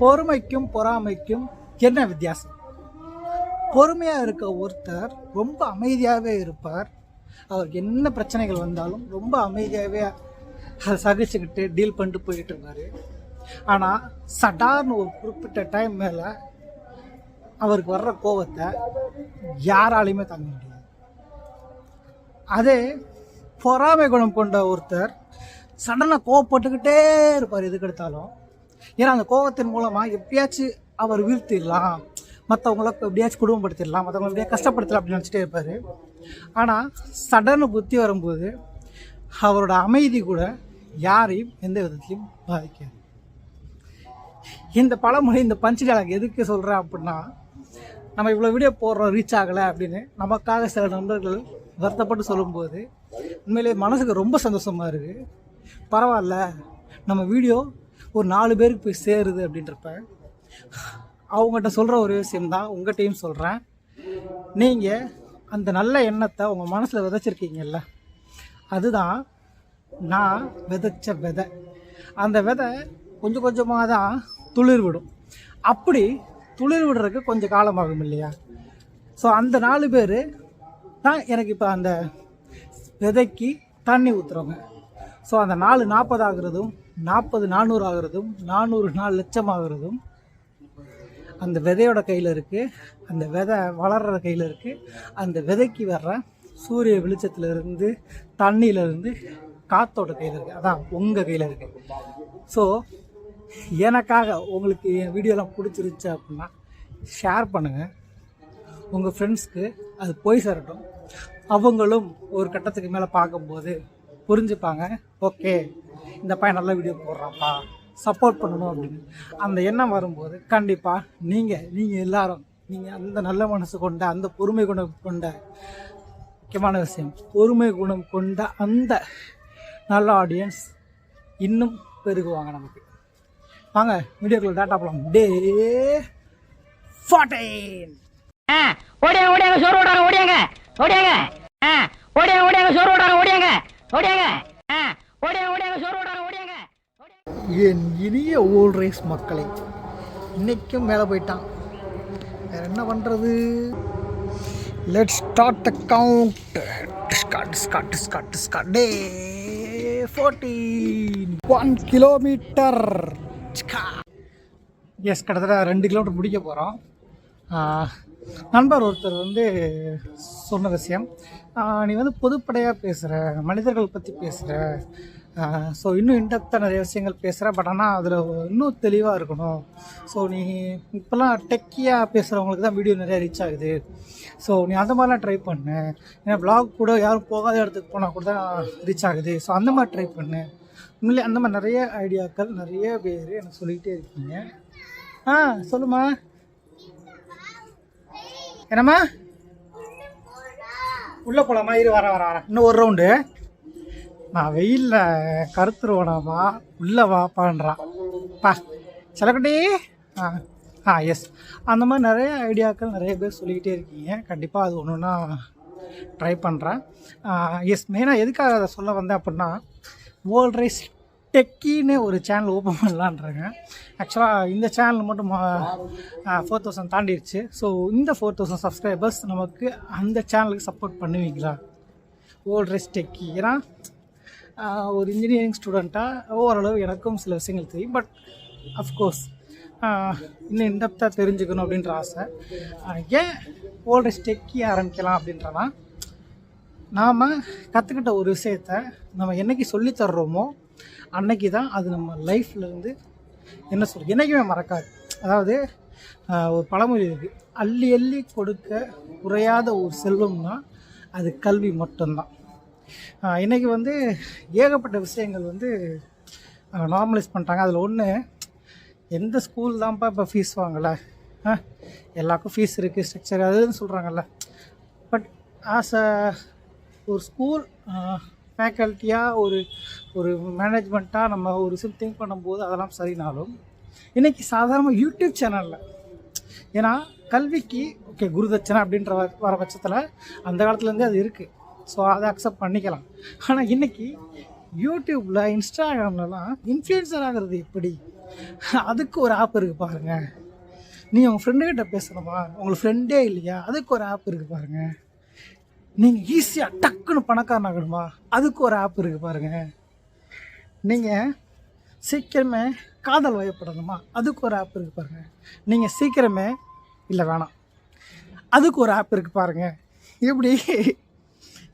பொறுமைக்கும் பொறாமைக்கும் என்ன வித்தியாசம்? பொறுமையாக இருக்க ஒருத்தர் ரொம்ப அமைதியாகவே இருப்பார். அவருக்கு என்ன பிரச்சனைகள் வந்தாலும் ரொம்ப அமைதியாகவே அதை சகிச்சுக்கிட்டு டீல் பண்ணிட்டு போயிட்டு இருந்தார் ஆனால் சடார்னு ஒரு குறிப்பிட்ட டைம் மேலே அவருக்கு வர்ற கோபத்தை யாராலையுமே தாங்க முடியாது. அதே பொறாமை குணம் கொண்ட ஒருத்தர் சடனாக கோவப்பட்டுக்கிட்டே இருப்பார் எதுக்கு எடுத்தாலும் ஏன்னா அந்த கோபத்தின் மூலமாக எப்படியாச்சும் அவர் வீழ்த்திடலாம். மற்றவங்கள எப்படியாச்சும் குடும்பப்படுத்திடலாம் மற்றவங்களை எப்படியா கஷ்டப்படுத்தலாம் அப்படின்னு நினச்சிட்டே இருப்பார். ஆனால் சடனு புத்தி வரும்போது அவரோட அமைதி கூட யாரையும் எந்த விதத்திலையும் பாதிக்காது. இந்த பழமொழி இந்த பஞ்சு எதுக்கு சொல்கிறேன் அப்படின்னா நம்ம இவ்வளோ வீடியோ போடுறோம் ரீச் ஆகலை அப்படின்னு நமக்காக சில நண்பர்கள் வருத்தப்பட்டு சொல்லும்போது உண்மையிலேயே மனசுக்கு ரொம்ப சந்தோஷமாக இருக்குது பரவாயில்ல நம்ம வீடியோ ஒரு நாலு பேருக்கு போய் சேருது அப்படின்றப்ப அவங்ககிட்ட சொல்கிற ஒரு விஷயம்தான் உங்கள்கிட்டையும் சொல்கிறேன் நீங்கள் அந்த நல்ல எண்ணத்தை உங்கள் மனசில் விதைச்சிருக்கீங்கல்ல அதுதான் நான் விதைச்ச விதை. அந்த விதை கொஞ்சம் கொஞ்சமாக தான் துளிர் விடும் அப்படி துளிர் விடுறதுக்கு கொஞ்சம் காலமாகும் இல்லையா? ஸோ அந்த நாலு பேர் தான் எனக்கு இப்போ அந்த விதைக்கு தண்ணி ஊற்றுறவங்க ஸோ அந்த நாலு நாற்பது ஆகுறதும் நாற்பது நானூறு ஆகுறதும் நானூறு நாலு லட்சம் ஆகுறதும் அந்த விதையோட கையில் இருக்குது அந்த விதை வளர்கிற கையில் இருக்குது அந்த விதைக்கு வர்ற சூரிய வெளிச்சத்துலேருந்து தண்ணியிலேருந்து காத்தோட கையில் இருக்குது அதான் உங்கள் கையில் இருக்குது ஸோ எனக்காக உங்களுக்கு என் வீடியோலாம் பிடிச்சிருச்சு அப்படின்னா ஷேர் பண்ணுங்கள் உங்கள் ஃப்ரெண்ட்ஸ்க்கு அது போய் சேரட்டும். அவங்களும் ஒரு கட்டத்துக்கு மேலே பார்க்கும்போது புரிஞ்சுப்பாங்க. ஓகே இந்த பையன் நல்ல வீடியோ போடுறாப்பா சப்போர்ட் பண்ணணும் அப்படின்னு. அந்த எண்ணம் வரும்போது கண்டிப்பாக நீங்கள் நீங்கள் எல்லாரும் நீங்கள் அந்த நல்ல மனசு கொண்ட அந்த பொறுமை குணம் கொண்ட முக்கியமான விஷயம் பொறுமை குணம் கொண்ட அந்த நல்ல ஆடியன்ஸ் இன்னும் பெருகுவாங்க நமக்கு. வாங்க வீடியோக்குள்ள டேட்டா போலாம். டே ஃபார்டீன் ஆ, ஓடியாங்க ஓடியாங்க சோறு ஓடாங்க ஓடியாங்க ஓடியாங்க. ஆ, ஓடியாங்க ஓடியாங்க சோறு ஓடாங்க ஓடியாங்க. ஓடியாங்க ஆ, ஓடியாங்க சோறு ஓடியாங்க. என் இனிய ஓல்ட் ரேஸ் மக்களை இன்னைக்கும் மேலே போயிட்டான். வேற என்ன பண்ணுறது let start the count discard discard discard discard day fourteen one kilometre yes கிட்டத்தட்ட ரெண்டு கிலோமீட்டர் முடிக்க போகிறோம் நண்பர் ஒருத்தர் வந்து சொன்ன விஷயம். நீ வந்து பொதுப்படையாக பேசுகிற மனிதர்கள் பற்றி பேசுகிற ஸோ இன்னும் இன்டெப்த்தாக நிறைய விஷயங்கள் பேசுகிற பட் ஆனால் அதில் இன்னும் தெளிவாக இருக்கணும். ஸோ நீ இப்போல்லாம் டெக்கியாக பேசுகிறவங்களுக்கு தான் வீடியோ நிறையா ரீச் ஆகுது. ஸோ நீ அந்த மாதிரிலாம் ட்ரை பண்ணு. ஏன்னா vlog கூட யாரும் போகாத இடத்துக்கு போனால் கூட தான் ரீச் ஆகுது. ஸோ அந்த மாதிரி ட்ரை பண்ணு. உண்மையிலே அந்த மாதிரி நிறைய ஐடியாக்கள் நிறைய பேர் எனக்கு சொல்லிக்கிட்டே இருக்கீங்க ஆ சொல்லுமா என்னம்மா? உள்ளே போகலாமா இரு வர வர வர. இன்னும் ஒரு ரவுண்டு நான் வெயிலில் கருத்துருவனாமா உள்ளே வாப்பான்றான் பா செலக்குட்டி ஆ ஆ எஸ் அந்த மாதிரி நிறைய ஐடியாக்கள் நிறைய பேர் சொல்லிக்கிட்டே இருக்கீங்க. கண்டிப்பாக அது ஒன்று ஒன்றா ட்ரை பண்ணுறேன் எஸ் மெயினாக எதுக்காக அதை சொல்ல வந்தேன் அப்படின்னா வேர்ல்ட் ரைஸ் டெக்கின்னு ஒரு சேனல் ஓப்பன் பண்ணலான்றாங்க. ஆக்சுவலாக இந்த சேனல் மட்டும் ஃபோர் தௌசண்ட் தாண்டிடுச்சு ஸோ இந்த ஃபோர் தௌசண்ட் சப்ஸ்கிரைபர்ஸ் நமக்கு அந்த சேனலுக்கு சப்போர்ட் பண்ணுவீங்களா? ஓல்ட் ரைஸ் டெக்கி ஏன்னா ஒரு இன்ஜினியரிங் ஸ்டூடெண்ட்டாக ஓரளவு எனக்கும் சில விஷயங்கள் தெரியும். பட் அஃப்கோர்ஸ் இன்னும் இன்டெப்த்தாக தெரிஞ்சுக்கணும் அப்படின்ற ஆசை. ஏன் ஓல்ட் ரைஸ் டெக்கி ஆரம்பிக்கலாம் அப்படின்றனா நாம் கற்றுக்கிட்ட ஒரு விஷயத்த நம்ம என்னைக்கு சொல்லித் தர்றோமோ அன்னைக்கு தான் அது நம்ம லைஃப்பில் வந்து என்ன சொல்கிறது என்றைக்குமே மறக்காது. அதாவது ஒரு பழமொழி இருக்குது அள்ளி அள்ளி கொடுக்க குறையாத ஒரு செல்வம்னா அது கல்வி மட்டும்தான். இன்றைக்கி வந்து ஏகப்பட்ட விஷயங்கள் வந்து நார்மலைஸ் பண்ணிட்டாங்க. அதில் ஒன்று எந்த ஸ்கூல் தான்ப்பா இப்போ ஃபீஸ் வாங்கலை? ஆ எல்லாருக்கும் ஃபீஸ் இருக்குது ஸ்ட்ரக்சர் அதுன்னு சொல்கிறாங்கல்ல பட் ஆஸ் அ ஒரு ஸ்கூல் ஃபேக்கல்ட்டியாக ஒரு ஒரு மேனேஜ்மெண்ட்டாக நம்ம ஒரு விஷயம் திங்க் பண்ணும்போது அதெல்லாம் சரினாலும் இன்றைக்கி சாதாரணமாக யூடியூப் சேனலில் ஏன்னா கல்விக்கு ஓகே குருதட்சணை அப்படின்ற வ- வர பட்சத்தில் அந்த காலத்துலேருந்தே அது இருக்குது ஸோ அதை அக்செப்ட் பண்ணிக்கலாம். ஆனால் இன்றைக்கி யூடியூப்பில் இன்ஸ்டாகிராம்லலாம் இன்ஃப்ளூயன்சர் ஆகிறது எப்படி? அதுக்கு ஒரு ஆப் இருக்குது பாருங்கள் நீங்கள் உங்கள் ஃப்ரெண்டுக்கிட்ட பேசணுமா? உங்களுக்கு ஃப்ரெண்டே இல்லையா? அதுக்கு ஒரு ஆப் இருக்குது பாருங்கள் நீங்கள் ஈஸியாக டக்குன்னு பணக்காரன் ஆகணுமா? அதுக்கு ஒரு ஆப் இருக்குது பாருங்கள் நீங்கள் சீக்கிரமே காதல் வயப்படணுமா? அதுக்கு ஒரு ஆப் இருக்குது பாருங்கள் நீங்கள் சீக்கிரமே இல்லை வேணாம். அதுக்கு ஒரு ஆப் இருக்குது பாருங்கள் இப்படி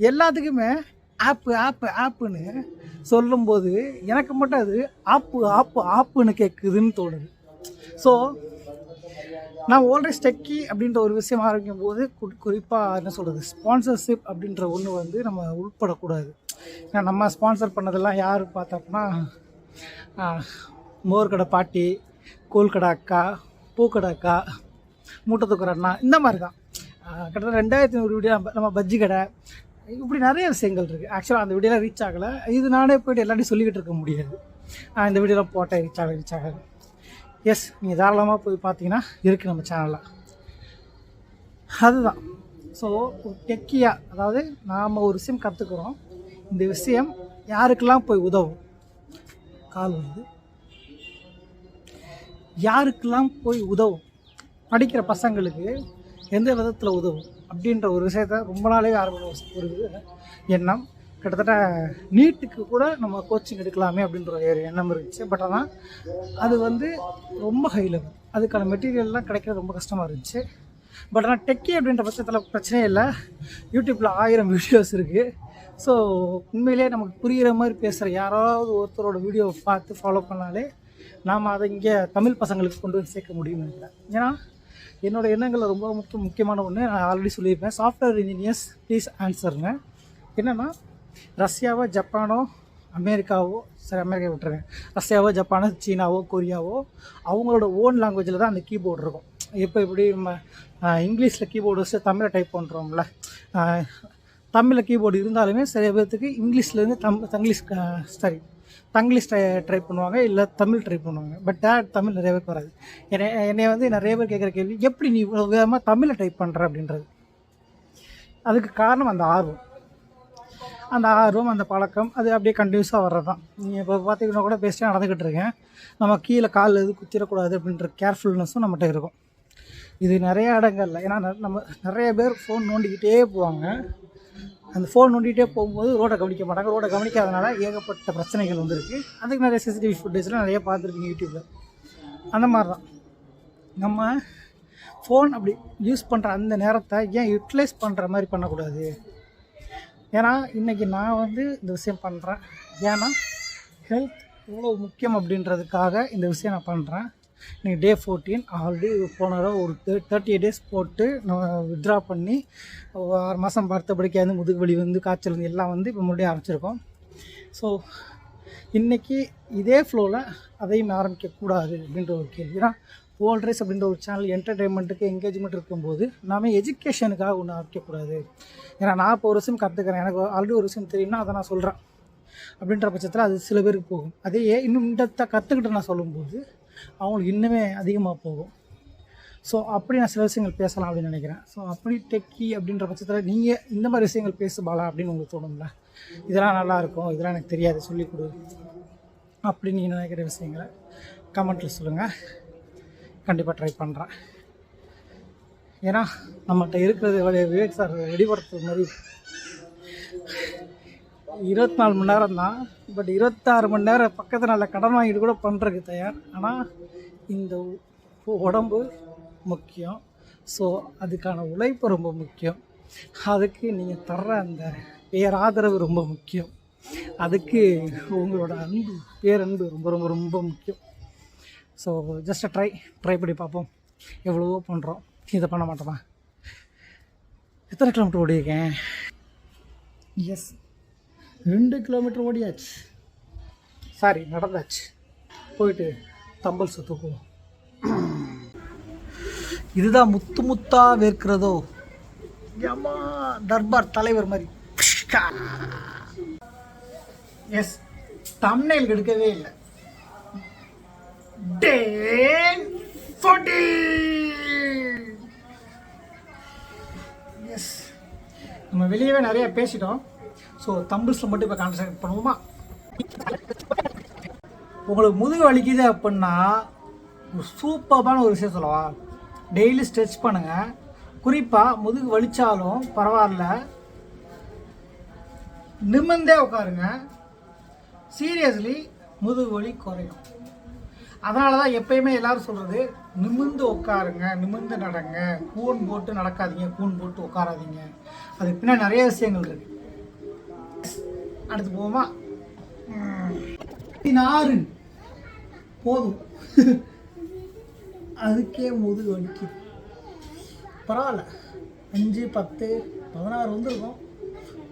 எல்லாத்துக்குமே ஆப்பு ஆப்பு ஆப்புன்னு சொல்லும்போது எனக்கு மட்டும் அது ஆப்பு ஆப்பு ஆப்புன்னு கேட்குதுன்னு தோணுது. ஸோ நான் ஆல்ரெடி ஸ்டெக்கி அப்படின்ற ஒரு விஷயம் ஆரம்பிக்கும் போது குறிப்பாக என்ன சொல்கிறது ஸ்பான்சர்ஷிப் அப்படின்ற ஒன்று வந்து நம்ம உள்படக்கூடாது. நம்ம ஸ்பான்சர் பண்ணதெல்லாம் யார் பார்த்தோம்னா மோர்கடை பாட்டி கூழ்கடை அக்கா பூக்கடை அக்கா மூட்டை தூக்குற அண்ணா இந்த மாதிரி தான் கிட்டத்தட்ட ரெண்டாயிரத்தி நூறு வீடியோ நம்ம- பஜ்ஜி கடை. இப்படி நிறைய விஷயங்கள் இருக்குது ஆக்சுவலாக அந்த வீடியோலாம் ரீச் ஆகலை. இது நானே போய்ட்டு எல்லாத்தையும் சொல்லிக்கிட்டு இருக்க முடியாது. நான் இந்த வீடியோலாம் போட்டேன் ரீச் ஆகலை ரீச் ஆகலை எஸ் நீங்கள் தாராளமாக போய் பார்த்தீங்கன்னா இருக்குது நம்ம சேனலில் அதுதான். ஸோ டெக்கியாக அதாவது நாம் ஒரு விஷயம் கற்றுக்குறோம் இந்த விஷயம் யாருக்கெல்லாம் போய் உதவும்? கால் வருது யாருக்கெல்லாம் போய் உதவும்? படிக்கிற பசங்களுக்கு எந்த விதத்தில் உதவும்? அப்படின்ற ஒரு விஷயத்த ரொம்ப நாளே ஆரம்பிச்ச ஒரு எண்ணம். கிட்டத்தட்ட நீட்டுக்கு கூட நம்ம கோச்சிங் எடுக்கலாமே அப்படின்ற ஒரு எண்ணம் இருந்துச்சு. பட் ஆனால் அது வந்து ரொம்ப ஹை லெவல் அதுக்கான மெட்டீரியல்லாம் கிடைக்கிறது ரொம்ப கஷ்டமாக இருந்துச்சு. பட் ஆனால் டெக்கி அப்படின்ற பட்சத்தில் பிரச்சனையே இல்லை. யூடியூப்பில் ஆயிரம் வீடியோஸ் இருக்குது ஸோ உண்மையிலேயே நமக்கு புரிகிற மாதிரி பேசுகிற யாராவது ஒருத்தரோட வீடியோவை பார்த்து ஃபாலோ பண்ணாலே நாம் அதை இங்கே தமிழ் பசங்களுக்கு கொண்டு வந்து சேர்க்க முடியும்னு நினைக்கிறேன். ஏன்னா என்னோட எண்ணங்களில் ரொம்ப முக்கிய முக்கியமான ஒன்று நான் ஆல்ரெடி சொல்லியிருப்பேன். சாஃப்ட்வேர் இன்ஜினியர்ஸ் ப்ளீஸ் ஆன்சருங்க என்னென்னா ரஷ்யாவோ ஜப்பானோ அமெரிக்காவோ சரி அமெரிக்கா விட்டுருங்க ரஷ்யாவோ ஜப்பானோ சீனாவோ கொரியாவோ அவங்களோட ஓன் லாங்குவேஜில் தான் அந்த கீபோர்டு இருக்கும். இப்போ இப்படி நம்ம இங்கிலீஷில் கீபோர்டு வச்சு தமிழை டைப் பண்ணுறோம்ல தமிழில் கீபோர்டு இருந்தாலுமே சில பேர்த்துக்கு இங்கிலீஷ்லேருந்து தம் Tanglish sorry Tanglish try try பண்ணுவாங்க இல்லை தமிழ் ட்ரை பண்ணுவாங்க. பட் டேட் தமிழ் நிறைய பேருக்கு வராது. என்னை என்னை வந்து நிறைய பேர் கேட்குற கேள்வி எப்படி நீ இவ்வளோ விதமாக தமிழை டைப் பண்ணுற அப்படின்றது. அதுக்கு காரணம் அந்த ஆர்வம். அந்த ஆர்வம் அந்த பழக்கம் அது அப்படியே கண்டினியூஸாக வர்றது தான் நீங்கள் இப்போ பார்த்தீங்கன்னா கூட பேசிட்டே நடந்துக்கிட்டு இருக்கேன். நம்ம கீழே காலில் எது குத்திடக்கூடாது அப்படின்ற கேர்ஃபுல்னஸும் நம்மகிட்ட இருக்கும். இது நிறைய இடங்கள்ல ஏன்னா ந- நம்ம நிறைய பேர் ஃபோன் நோண்டிக்கிட்டே போவாங்க. அந்த ஃபோன் நோண்டிகிட்டே போகும்போது ரோடை கவனிக்க மாட்டாங்க. ரோட்டை கவனிக்காதனால ஏகப்பட்ட பிரச்சனைகள் வந்துருக்கு. அதுக்கு நிறைய சிசிடிவி ஃபுட்டேஜ்லாம் நிறைய பார்த்துருப்பீங்க யூடியூப்பில் அந்த மாதிரி தான் நம்ம ஃபோன் அப்படி யூஸ் பண்ணுற அந்த நேரத்தை ஏன் யூட்டிலைஸ் பண்ணுற மாதிரி பண்ணக்கூடாது? ஏன்னா இன்றைக்கி நான் வந்து இந்த விஷயம் பண்ணுறேன் ஏன்னா ஹெல்த் எவ்வளோ முக்கியம் அப்படின்றதுக்காக இந்த விஷயம் நான் பண்ணுறேன் இன்றைக்கி டே ஃபோர்டீன் ஆல்ரெடி போன தடவை ஒரு தேர்ட்டி டேஸ் போட்டு நம்ம வித்ட்ரா பண்ணி ஆறு மாதம் பார்த்தபடிக்கு வந்து முதுகு வலி வந்து காய்ச்சல் வந்து எல்லாம் வந்து இப்போ மறுபடியும் ஆரம்பிச்சிருக்கோம் ஸோ இன்றைக்கி இதே ஃப்ளோவில் அதையும் ஆரம்பிக்கக்கூடாது அப்படின்ற ஒரு கேள்வி. ஏன்னா ஓல்ட் ரைஸ் அப்படின்ற ஒரு சேனல் என்டர்டெயின்மெண்ட்டுக்கு என்கேஜ்மெண்ட் இருக்கும்போது நாம எஜுகேஷனுக்காக ஒன்று ஆரம்பிக்கக்கூடாது ஏன்னா நான் இப்போ ஒரு விஷயம் கற்றுக்கிறேன் எனக்கு ஆல்ரெடி ஒரு விஷயம் தெரியும்னா அதை நான் சொல்கிறேன் அப்படின்ற பட்சத்தில் அது சில பேருக்கு போகும். அதையே இன்னும் இந்த கற்றுக்கிட்டு நான் சொல்லும்போது அவங்களுக்கு இன்னுமே அதிகமாக போகும். ஸோ அப்படி நான் சில விஷயங்கள் பேசலாம் அப்படின்னு நினைக்கிறேன். ஸோ அப்படி டெக்கி அப்படின்ற பட்சத்தில் நீங்கள் இந்த மாதிரி விஷயங்கள் பேசு பாலா அப்படின்னு உங்களுக்கு தோணும்ல? இதெல்லாம் நல்லாயிருக்கும் இதெல்லாம் எனக்கு தெரியாது. சொல்லிக் கொடு. அப்படின்னு நீங்கள் நினைக்கிற விஷயங்களை கமெண்ட்டில் சொல்லுங்கள் கண்டிப்பாக ட்ரை பண்ணுறேன் ஏன்னா நம்மகிட்ட இருக்கிறது விவேக் சார் வெடிபடுத்துறது மாதிரி இருபத்தி நாலு மணி நேரம் தான். பட் இருபத்தாறு மணி நேரம் பக்கத்து நாளில் கடன் வாங்கிட்டு கூட பண்ணுறதுக்கு தயார். ஆனால் இந்த உடம்பு முக்கியம். ஸோ அதுக்கான உழைப்பு ரொம்ப முக்கியம். அதுக்கு நீங்கள் தர்ற அந்த பேராதரவு ரொம்ப முக்கியம். அதுக்கு உங்களோட அன்பு பேரன்பு ரொம்ப ரொம்ப ரொம்ப முக்கியம். ஸோ ஜஸ்ட் ட்ரை ட்ரை பண்ணி பார்ப்போம். எவ்வளவோ பண்ணுறோம் இதை பண்ண மாட்டோமா? எத்தனை கிலோமீட்டர் ஓடியிருக்கேன்? எஸ் ரெண்டு கிலோமீட்டர் ஓடியாச்சு. சாரி நடந்தாச்சு. போயிட்டு தம்பல் சுற்றுக்குவோம் இதுதான் முத்து முத்தா வேர்க்கிறதோ? ஏமா தர்பார் தலைவர் மாதிரி. எஸ் தம்னைல் எடுக்கவே இல்லை. எஸ் நம்ம வெளியவே நிறைய பேசிட்டோம். ஸோ தம்பிள்ஸில் மட்டும் இப்போ கான்சன்ட்ரேட் பண்ணுவோமா? உங்களுக்கு முதுகு வலிக்குது அப்படின்னா ஒரு சூப்பரான ஒரு விஷயம் சொல்லவா? டெய்லி ஸ்ட்ரெச் பண்ணுங்கள் குறிப்பாக முதுகு வலித்தாலும் பரவாயில்ல. நிமிர்ந்தே உட்காருங்க. சீரியஸ்லி முதுகு வலி குறையும். அதனால தான் எப்பயுமே எல்லாரும் சொல்கிறது நிமிர்ந்து உட்காருங்க நிமிர்ந்து நடங்க. கூன் போட்டு நடக்காதீங்க கூன் போட்டு உட்காராதீங்க. அதுக்கு பின்னாடி நிறைய விஷயங்கள் இருக்குது அடுத்து போவோமா? ஆறு போதும். அதுக்கே முதுகு வலிக்குது. பரவாயில்ல. அஞ்சு பத்து பதினாறு வந்துருக்கும்.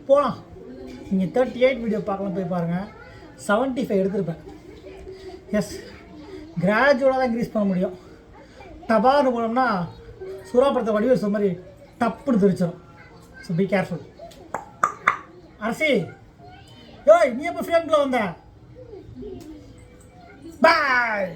போகலாம் நீங்கள் தேர்ட்டி எயிட் வீடியோ பார்க்கலாம் போய் பாருங்கள் செவன்ட்டி ஃபைவ் எடுத்திருப்பேன். எஸ் கிராஜுவலாக தான் இன்க்ரீஸ் பண்ண முடியும். டபார்னு போனோம்னா சூறாப்படத்தை வடிவல் மாதிரி டப்புன்னு தெரிச்சிடும் ஸோ பி கேர்ஃபுல் அரசி யோய் நீ எப்போ ஃப்ரேம்குள்ளே வந்த பாய்